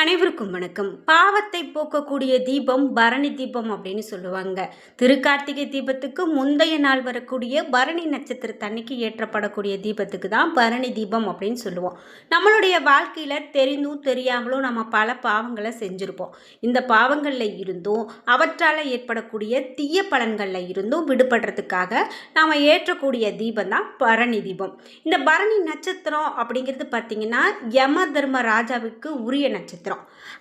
அனைவருக்கும் வணக்கம். பாவத்தை போக்கக்கூடிய தீபம் பரணி தீபம் அப்படின்னு சொல்லுவாங்க. திருக்கார்த்திகை தீபத்துக்கு முந்தைய நாள் வரக்கூடிய பரணி நட்சத்திரத்தன்னைக்கு ஏற்றப்படக்கூடிய தீபத்துக்கு தான் பரணி தீபம் அப்படின்னு சொல்லுவோம். நம்மளுடைய வாழ்க்கையில் தெரிந்தும் தெரியாமலும் நம்ம பல பாவங்களை செஞ்சுருப்போம். இந்த பாவங்களில் இருந்தும் அவற்றால் ஏற்படக்கூடிய தீய பலன்களில் இருந்தும் விடுபடுறதுக்காக நாம் ஏற்றக்கூடிய தீபம் தான் பரணி தீபம். இந்த பரணி நட்சத்திரம் அப்படிங்கிறது பார்த்திங்கன்னா யம தர்ம ராஜாவுக்கு உரிய நட்சத்திரம்.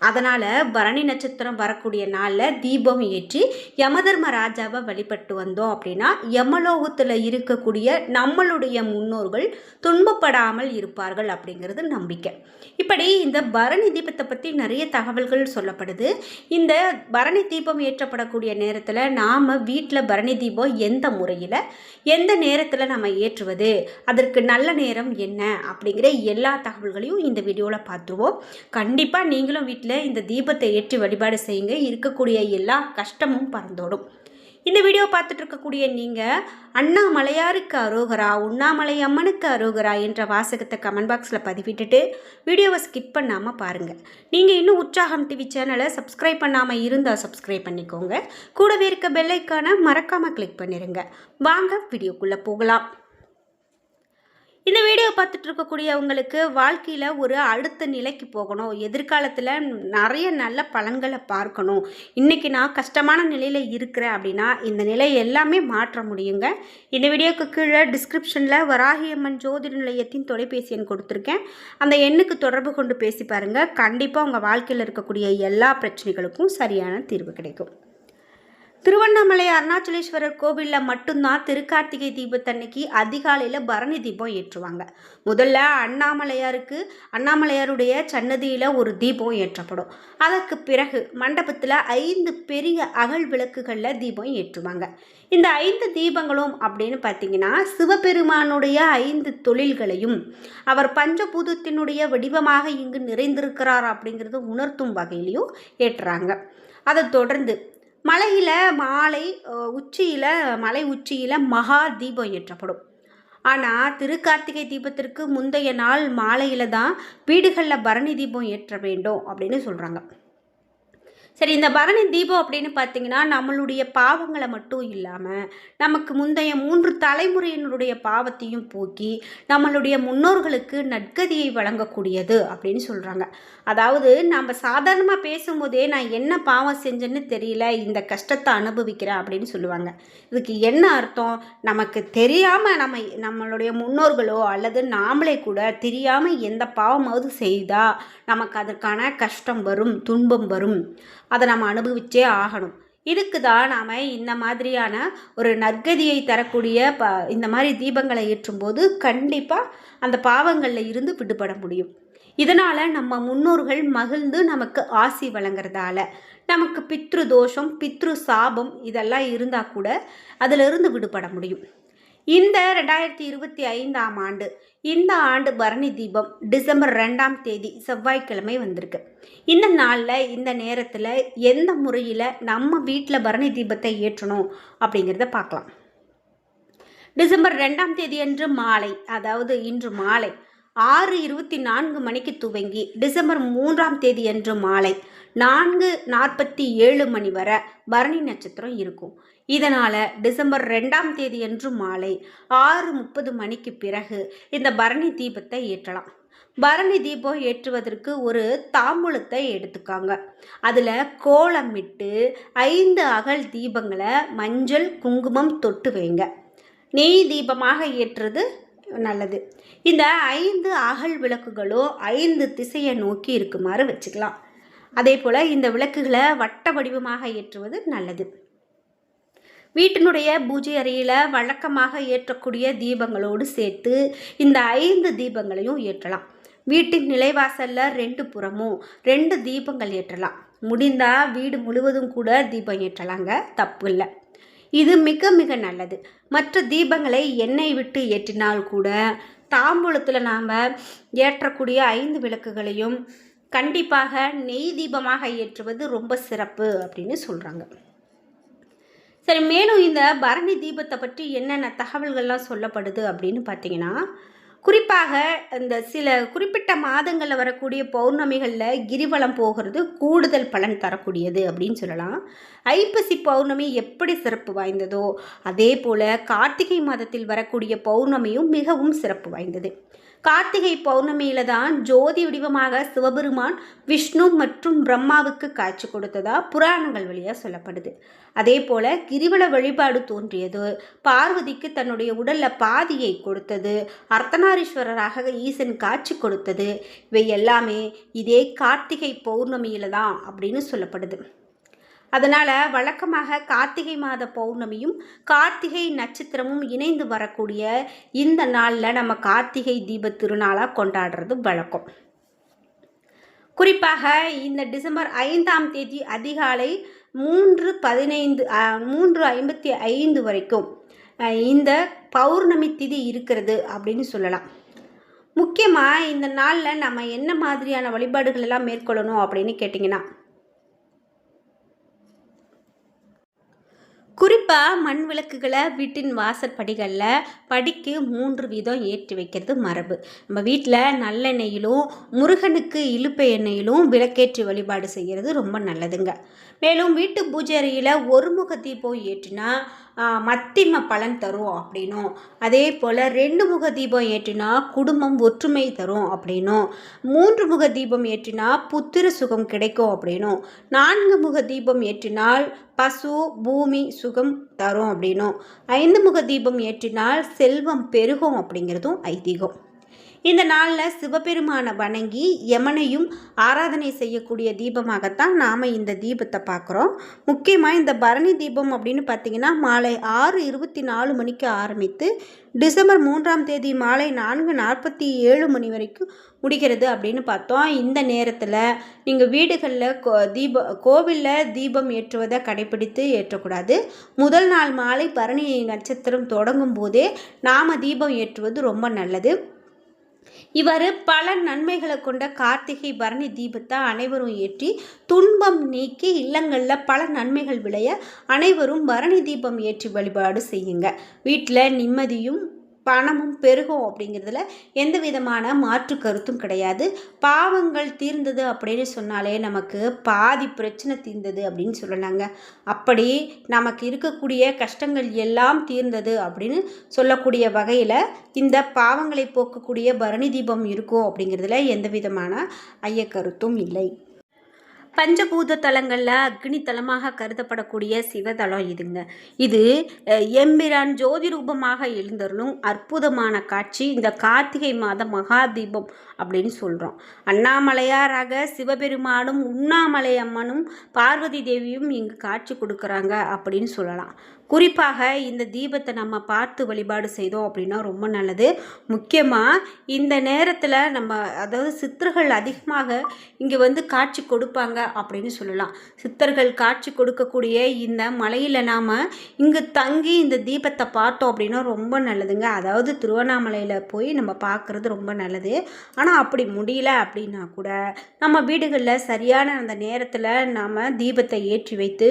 அதனால் பரணி நட்சத்திரம் வரக்கூடிய நாளில் தீபம் ஏற்றி யமதர்ம ராஜாவை வழிபட்டு வந்தோம் அப்படின்னா யமலோகத்தில் இருக்கக்கூடிய நம்மளுடைய முன்னோர்கள் துன்பப்படாமல் இருப்பார்கள் அப்படிங்கிறது நம்பிக்கை. இப்படி இந்த பரணி தீபத்தை பற்றி நிறைய தகவல்கள் சொல்லப்படுது. இந்த பரணி தீபம் ஏற்றப்படக்கூடிய நேரத்தில் நாம் வீட்டில் பரணி தீபம் எந்த முறையில் எந்த நேரத்தில் நம்ம ஏற்றுவது அதற்கு நல்ல நேரம் என்ன அப்படிங்கிற எல்லா தகவல்களையும் இந்த வீடியோவில் பார்த்துருவோம். கண்டிப்பாக நீங்களும் வீட்டில் இந்த தீபத்தை ஏற்றி வழிபாடு செய்யுங்க. இருக்கக்கூடிய எல்லா கஷ்டமும் பறந்தோடும். இந்த வீடியோ பார்த்துட்டு இருக்கக்கூடிய நீங்கள் அண்ணாமலையாருக்கு அரோகரா உண்ணாமலை அம்மனுக்கு அரோகரா என்ற வாசகத்தை கமெண்ட் பாக்ஸில் பதிவிட்டுட்டு வீடியோவை ஸ்கிப் பண்ணாமல் பாருங்கள் நீங்கள் இன்னும் உற்சாகம் டிவி சேனலை சப்ஸ்கிரைப் பண்ணாமல் இருந்தால் சப்ஸ்கிரைப் பண்ணிக்கோங்க. கூடவே இருக்க பெல்லைக்கான மறக்காமல் கிளிக் பண்ணிடுங்க வாங்க வீடியோக்குள்ளே போகலாம். இந்த வீடியோ பார்த்துட்டு இருக்கக்கூடியவங்களுக்கு வாழ்க்கையில் ஒரு அடுத்த நிலைக்கு போகணும். எதிர்காலத்தில் நிறைய நல்ல பலன்களை பார்க்கணும். இன்றைக்கி நான் கஷ்டமான நிலையில் இருக்கிறேன் அப்படின்னா இந்த நிலை எல்லாமே மாற்ற முடியுங்க. இந்த வீடியோக்கு கீழே டிஸ்கிரிப்ஷனில் வராகியம்மன் ஜோதிட நிலையத்தின் தொலைபேசி எண் கொடுத்துருக்கேன். அந்த எண்ணுக்கு தொடர்பு கொண்டு பேசி பாருங்கள் கண்டிப்பாக உங்கள் வாழ்க்கையில் இருக்கக்கூடிய எல்லா பிரச்சனைகளுக்கும் சரியான தீர்வு கிடைக்கும். திருவண்ணாமலை அருணாச்சலேஸ்வரர் கோவிலில் மட்டும்தான் திருக்கார்த்திகை தீபத்தன்னைக்கு அதிகாலையில் பரணி தீபம் ஏற்றுவாங்க. முதல்ல அண்ணாமலையாருக்கு அண்ணாமலையாருடைய சன்னதியில் ஒரு தீபம் ஏற்றப்படும். அதற்கு பிறகு மண்டபத்தில் ஐந்து பெரிய அகல் விளக்குகளில் தீபம் ஏற்றுவாங்க. இந்த ஐந்து தீபங்களும் அப்படின்னு பார்த்தீங்கன்னா சிவபெருமானுடைய ஐந்து தொழில்களையும் அவர் பஞ்சபூதத்தினுடைய வடிவமாக இங்கு நிறைந்திருக்கிறார் அப்படிங்கிறத உணர்த்தும் வகையிலையும் ஏற்றுறாங்க அதை தொடர்ந்து மலையில் மாலை உச்சியில் மலை உச்சியில் மகா தீபம் ஏற்றப்படும். ஆனால் திருக்கார்த்திகை தீபத்திற்கு முந்தைய நாள் மாலையில் தான் வீடுகளில் பரணி தீபம் ஏற்ற வேண்டும் அப்படின்னு சொல்கிறாங்க சரி இந்த பரணி தீபம் அப்படின்னு பார்த்தீங்கன்னா நம்மளுடைய பாவங்களை மட்டும் இல்லாமல் நமக்கு முந்தைய மூன்று தலைமுறையினுடைய பாவத்தையும் போக்கி நம்மளுடைய முன்னோர்களுக்கு நற்கதியை வழங்கக்கூடியது அப்படின்னு சொல்கிறாங்க அதாவது நம்ம சாதாரணமாக பேசும்போதே நான் என்ன பாவம் செஞ்சேன்னு தெரியல இந்த கஷ்டத்தை அனுபவிக்கிறேன் அப்படின்னு சொல்லுவாங்க. இதுக்கு என்ன அர்த்தம்? நமக்கு தெரியாமல் நம்ம நம்மளுடைய முன்னோர்களோ அல்லது நாமளே கூட தெரியாமல் எந்த பாவமாவது செய்தால் நமக்கு அதற்கான கஷ்டம் வரும் துன்பம் வரும். அதை நம்ம அனுபவிச்சே ஆகணும். இதுக்கு தான் நாம் இந்த மாதிரியான ஒரு நற்கதியை தரக்கூடிய ப இந்த மாதிரி தீபங்களை ஏற்றும்போது கண்டிப்பாக அந்த பாவங்களில் இருந்து விடுபட முடியும். இதனால் நம்ம முன்னோர்கள் மகிழ்ந்து நமக்கு ஆசி வழங்குறதால நமக்கு பித்ரு தோஷம் பித்ரு சாபம் இதெல்லாம் இருந்தால் கூட அதிலிருந்து விடுபட முடியும். இந்த ரெண்டாயிரத்தி இருபத்தி ஐந்தாம் ஆண்டு இந்த ஆண்டு பரணி தீபம் டிசம்பர் ரெண்டாம் தேதி செவ்வாய்க்கிழமை வந்திருக்கு. இந்த நாளில் இந்த நேரத்தில் எந்த முறையில் நம்ம வீட்டில் பரணி தீபத்தை ஏற்றணும் அப்படிங்கிறத பார்க்கலாம். டிசம்பர் ரெண்டாம் தேதி அன்று மாலை அதாவது இன்று மாலை ஆறு இருபத்தி நான்கு மணிக்கு துவங்கி டிசம்பர் மூன்றாம் தேதி அன்று மாலை நான்கு நாற்பத்தி ஏழு மணி வரை பரணி நட்சத்திரம் இருக்கும். இதனால் டிசம்பர் ரெண்டாம் தேதி அன்று மாலை ஆறு முப்பது மணிக்கு பிறகு இந்த பரணி தீபத்தை ஏற்றலாம். பரணி தீபம் ஏற்றுவதற்கு ஒரு தாம்பூலத்தை எடுத்துக்காங்க. அதில் கோலமிட்டு ஐந்து அகல் தீபங்களை மஞ்சள் குங்குமம் தொட்டு வைங்க. நெய் தீபமாக ஏற்றுறது நல்லது. இந்த ஐந்து அகல் விளக்குகளும் ஐந்து திசையை நோக்கி இருக்குமாறு வச்சுக்கலாம். அதே போல் இந்த விளக்குகளை வட்ட வடிவமாக ஏற்றுவது நல்லது. வீட்டினுடைய பூஜை அறையில் வழக்கமாக ஏற்றக்கூடிய தீபங்களோடு சேர்த்து இந்த ஐந்து தீபங்களையும் ஏற்றலாம். வீட்டின் நிலைவாசலில் ரெண்டு புறமும் ரெண்டு தீபங்கள் ஏற்றலாம். முடிந்தால் வீடு முழுவதும் கூட தீபம் ஏற்றலாங்க தப்பு இல்லை. இது மிக மிக நல்லது. மற்ற தீபங்களை எண்ணெய் விட்டு ஏற்றினால் கூட தாம்பூலத்தில் நாம் ஏற்றக்கூடிய ஐந்து விளக்குகளையும் கண்டிப்பாக நெய் தீபமாக ஏற்றுவது ரொம்ப சிறப்பு அப்படின்னு சொல்கிறாங்க சரி மேலும் இந்த பரணி தீபத்தை பற்றி என்னென்ன தகவல்கள்லாம் சொல்லப்படுது அப்படின்னு பார்த்தீங்கன்னா குறிப்பாக இந்த சில குறிப்பிட்ட மாதங்களில் வரக்கூடிய பௌர்ணமிகளில் கிரிவலம் போகிறது கூடுதல் பலன் தரக்கூடியது அப்படின்னு சொல்லலாம். ஐப்பசி பௌர்ணமி எப்படி சிறப்பு வாய்ந்ததோ அதே போல் கார்த்திகை மாதத்தில் வரக்கூடிய பௌர்ணமியும் மிகவும் சிறப்பு வாய்ந்தது. கார்த்திகை பௌர்ணமியில தான் ஜோதி வடிவமாக சிவபெருமான் விஷ்ணு மற்றும் பிரம்மாவுக்கு காட்சி கொடுத்ததா புராணங்கள் வழியாக சொல்லப்படுது. அதே போல கிரிவல வழிபாடு தோன்றியது. பார்வதிக்கு தன்னுடைய உடல்ல பாதியை கொடுத்தது. அர்த்தநாரீஸ்வரராக ஈசன் காட்சி கொடுத்தது. இவை எல்லாமே இதே கார்த்திகை பௌர்ணமியில தான் அப்படின்னு சொல்லப்படுது. அதனால் வழக்கமாக கார்த்திகை மாத பௌர்ணமியும் கார்த்திகை நட்சத்திரமும் இணைந்து வரக்கூடிய இந்த நாளில் நம்ம கார்த்திகை தீப திருநாளாக கொண்டாடுறது வழக்கம். குறிப்பாக இந்த டிசம்பர் ஐந்தாம் தேதி அதிகாலை மூன்று பதினைந்து மூன்று ஐம்பத்தி ஐந்து வரைக்கும் இந்த பௌர்ணமி திதி இருக்கிறது அப்படின்னு சொல்லலாம். முக்கியமாக இந்த நாளில் நம்ம என்ன மாதிரியான வழிபாடுகள் எல்லாம் மேற்கொள்ளணும் அப்படின்னு கேட்டிங்கன்னா குறிப்பாக மண் விளக்குகளை வீட்டின் வாசற்படிகளில் படிக்கு மூன்று வீதம் ஏற்றி வைக்கிறது மரபு. நம்ம வீட்டில் நல்லெண்ணெயிலும் முருகனுக்கு இழுப்பை எண்ணெயிலும் விளக்கேற்றி வழிபாடு செய்கிறது ரொம்ப நல்லதுங்க. மேலும் வீட்டு பூஜை அறையில் ஒரு முக தீபம் ஏற்றினா மத்திம பலன் தரும் அப்படின்னும். அதே போல் ரெண்டு முக தீபம் ஏற்றினா குடும்பம் ஒற்றுமை தரும் அப்படின்னும். மூன்று முக தீபம் ஏற்றினா புத்திர சுகம் கிடைக்கும் அப்படின்னும். நான்கு முக தீபம் ஏற்றினால் பசு பூமி சுகம் தரும் அப்படின்னும். ஐந்து முக தீபம் ஏற்றினால் செல்வம் பெருகும் அப்படிங்கிறதும் ஐதீகம். இந்த நாளில் சிவபெருமானை வணங்கி யமனையும் ஆராதனை செய்யக்கூடிய தீபமாகத்தான் நாம் இந்த தீபத்தை பார்க்குறோம். முக்கியமாக இந்த பரணி தீபம் அப்படின்னு பார்த்திங்கன்னா மாலை ஆறு இருபத்தி நாலு மணிக்கு ஆரம்பித்து டிசம்பர் மூன்றாம் தேதி மாலை நான்கு நாற்பத்தி ஏழு மணி வரைக்கும் முடிகிறது அப்படின்னு பார்த்தோம். இந்த நேரத்தில் நீங்கள் வீடுகளில் கோ தீப கோவிலில் தீபம் ஏற்றுவதை கடைபிடித்து ஏற்றக்கூடாது. முதல் நாள் மாலை பரணி நட்சத்திரம் தொடங்கும் போதே நாம் தீபம் ஏற்றுவது ரொம்ப நல்லது. இவர் பல நன்மைகளை கொண்ட கார்த்திகை பரணி தீபத்தை அனைவரும் ஏற்றி துன்பம் நீக்கி இல்லங்களில் பல நன்மைகள் விளைய அனைவரும் பரணி தீபம் ஏற்றி வழிபாடு செய்யுங்க. வீட்டில் நிம்மதியும் பணமும் பெருகும் அப்படிங்கிறதுல எந்த விதமான மாற்று கருத்தும் கிடையாது. பாவங்கள் தீர்ந்தது அப்படின்னு சொன்னாலே நமக்கு பாதி பிரச்சனை தீர்ந்தது அப்படின்னு சொல்லலாங்க. அப்படி நமக்கு இருக்கக்கூடிய கஷ்டங்கள் எல்லாம் தீர்ந்தது அப்படின்னு சொல்லக்கூடிய வகையில் இந்த பாவங்களை போக்கக்கூடிய பரணி தீபம் இருக்கும் அப்படிங்கிறதுல எந்த விதமான ஐய கருத்தும் இல்லை. பஞ்சபூத தலங்களில் அக்னி தலமாக கருதப்படக்கூடிய சிவதலம் இதுங்க. இது எம்பிரான் ஜோதி ரூபமாக எழுந்தருளும் அற்புதமான காட்சி. இந்த கார்த்திகை மாத மகாதீபம் அப்படின்னு சொல்கிறோம் அண்ணாமலையாராக சிவபெருமானும் உண்ணாமலை அம்மனும் பார்வதி தேவியும் இங்கு காட்சி கொடுக்குறாங்க அப்படின்னு சொல்லலாம். குறிப்பாக இந்த தீபத்தை நம்ம பார்த்து வழிபாடு செய்தோம் அப்படின்னா ரொம்ப நல்லது. முக்கியமாக இந்த நேரத்தில் நம்ம அதாவது சித்தர்கள் அதிகமாக இங்கே வந்து காட்சி கொடுப்பாங்க அப்படின்னு சொல்லலாம். சித்தர்கள் காட்சி கொடுக்கக்கூடிய இந்த மலையில் நாம் இங்கே தங்கி இந்த தீபத்தை பார்த்தோம் அப்படின்னா ரொம்ப நல்லதுங்க. அதாவது திருவண்ணாமலையில் போய் நம்ம பார்க்குறது ரொம்ப நல்லது. ஆனால் அப்படி முடியல அப்படின்னா கூட நம்ம வீடுகளில் சரியான அந்த நேரத்தில் நாம் தீபத்தை ஏற்றி வைத்து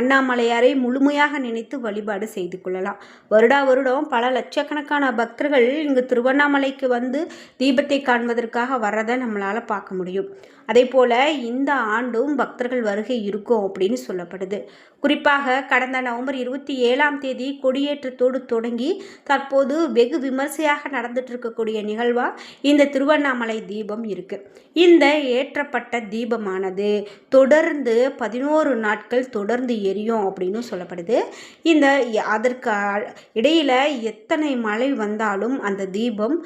அண்ணாமலையாரை முழுமையாக நினைத்து வழிபாடு செய்து கொள்ளலாம். வருடா வருடம் பல லட்சக்கணக்கான பக்தர்கள் இங்கு திருவண்ணாமலைக்கு வந்து தீபத்தை காண்பதற்காக வர்றதை நம்மளால் பார்க்க முடியும். அதே போல் இந்த ஆண்டும் பக்தர்கள் வருகை இருக்கும் அப்படின்னு சொல்லப்படுது. குறிப்பாக கடந்த நவம்பர் இருபத்தி ஏழாம் தேதி கொடியேற்றத்தோடு தொடங்கி தற்போது வெகு விமர்சையாக நடந்துட்டு இருக்கக்கூடிய நிகழ்வாக இந்த திருவண்ணாமலை தீபம் இருக்குது இந்த ஏற்றப்பட்ட தீபமானது தொடர்ந்து பதினோரு நாட்கள் தொடர்ந்து எரியும் அப்படின்னு சொல்லப்படுது. இந்த அதற்கு இடையில் எத்தனை மழை வந்தாலும் அந்த தீபம்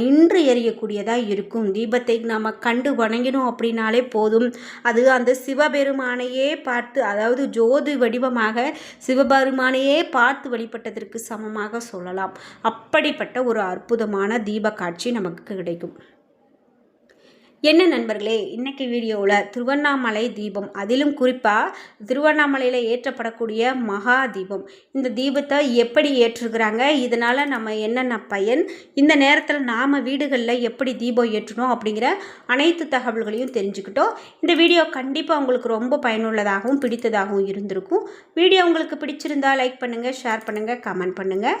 நின்று எரியக்கூடியதாக இருக்கும். தீபத்தை நம்ம கண்டு வணங்கினோம் அப்படின்னாலே போதும். அது அந்த சிவபெருமானையே பார்த்து அதாவது ஜோதி வடிவமாக சிவபெருமானையே பார்த்து வழிபட்டதற்கு சமமாக சொல்லலாம். அப்படிப்பட்ட ஒரு அற்புதமான தீப காட்சி நமக்கு கிடைக்கும். என்ன நண்பர்களே இன்றைக்கி வீடியோவில் திருவண்ணாமலை தீபம். அதிலும் குறிப்பாக திருவண்ணாமலையில் ஏற்றப்படக்கூடிய மகா தீபம். இந்த தீபத்தை எப்படி ஏற்றுகிறாங்க? இதனால் நம்ம என்னென்ன பயன்? இந்த நேரத்தில் நாம் வீடுகளில் எப்படி தீபம் ஏற்றணும் அப்படிங்கிற அனைத்து தகவல்களையும் தெரிஞ்சுக்கிட்டோம். இந்த வீடியோ கண்டிப்பாக உங்களுக்கு ரொம்ப பயனுள்ளதாகவும் பிடித்ததாகவும் இருந்திருக்கும். வீடியோ உங்களுக்கு பிடிச்சிருந்தால் லைக் பண்ணுங்கள் ஷேர் பண்ணுங்கள் கமெண்ட் பண்ணுங்கள்